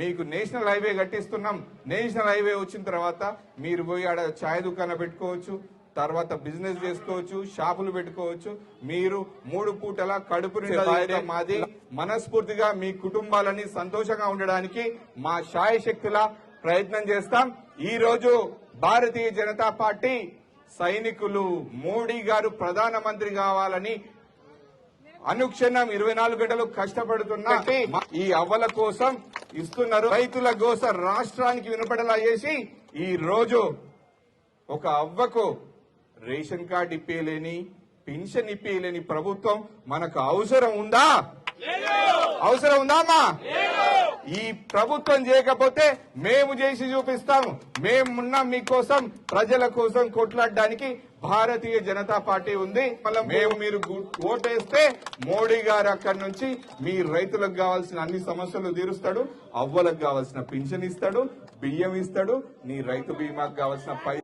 మీకు national highway కట్టిస్తున్నాం. National highway వచ్చిన తర్వాత మీరు పోయి ఆడ ఛాయ్ దుకాణం పెట్టుకోవచ్చు తర్వాత బిజినెస్ చేసుకోవచ్చు షాపులు పెట్టుకోవచ్చు. మీరు మూడు పూటల కడుపు నిండా మాది. మనస్ఫూర్తిగా మీ కుటుంబాలని సంతోషంగా ఉండడానికి మా శాయశక్తుల ప్రయత్నం చేస్తాం. ఈ రోజు భారతీయ జనతా పార్టీ సైనికులు మోడీ గారు ప్రధానమంత్రి కావాలని అనుక్షణం ఇరవై నాలుగు గంటలు కష్టపడుతున్న ఈ అవ్వల కోసం ఇస్తున్నారు. రైతుల కోసం రాష్ట్రానికి వినపడేలా చేసి ఈ రోజు ఒక అవ్వకు రేషన్ కార్డు ఇప్పేయలేని పెన్షన్ ఇప్పేయలేని ప్రభుత్వం మనకు అవసరం ఉందా? అవసరం ఉందా అమ్మా? ఈ ప్రభుత్వం చేయకపోతే మేము చేసి చూపిస్తాము. మేమున్నాం మీకోసం ప్రజల కోసం కొట్లాడడానికి భారతీయ జనతా పార్టీ ఉంది. మళ్ళీ మేము మీరు ఓటేస్తే మోడీ గారు అక్కడి నుంచి మీ రైతులకు కావాల్సిన అన్ని సమస్యలు తీరుస్తాడు. అవ్వలకు కావాల్సిన పింఛన్ ఇస్తాడు బియ్యం ఇస్తాడు నీ రైతు బీమాకు కావాల్సిన పై